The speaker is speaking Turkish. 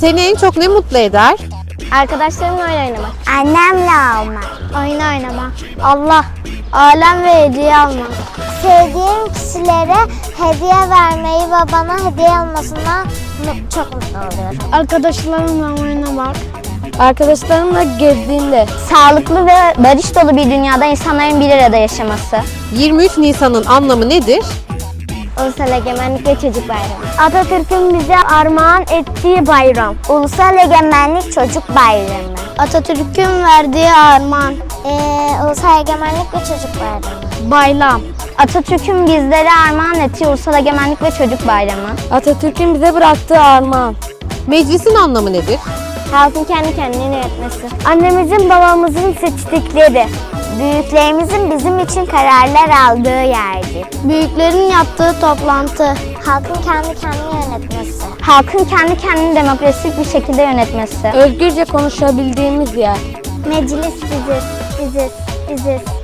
Seni en çok ne mutlu eder? Arkadaşlarımla oyun oynamak. Annemle almak. Oyun oynamak. Allah. Alem ve hediye almak. Sevdiğim kişilere hediye vermeyi ve bana hediye almasından çok mutlu oluyorum. Arkadaşlarımla oynamak. Arkadaşlarımla gezdiğimde. Sağlıklı ve barış dolu bir dünyada insanların bir arada yaşaması. 23 Nisan'ın anlamı nedir? Ulusal Egemenlik ve Çocuk Bayramı. Atatürk'ün bize armağan ettiği bayram. Ulusal Egemenlik Çocuk Bayramı. Atatürk'ün verdiği armağan. Ee, Ulusal Egemenlik ve Çocuk Bayramı. Bayram. Atatürk'ün bizlere armağan ettiği Ulusal Egemenlik ve Çocuk Bayramı. Atatürk'ün bize bıraktığı armağan. Meclisin anlamı nedir? Halkın kendi kendini yönetmesi. Annemizin babamızın seçtikleri. Büyüklerimizin bizim için kararlar aldığı yerdir. Büyüklerin yaptığı toplantı. Halkın kendi kendini yönetmesi. Halkın kendi kendini demokratik bir şekilde yönetmesi. Özgürce konuşabildiğimiz yer. Meclis biziz, biziz, biziz.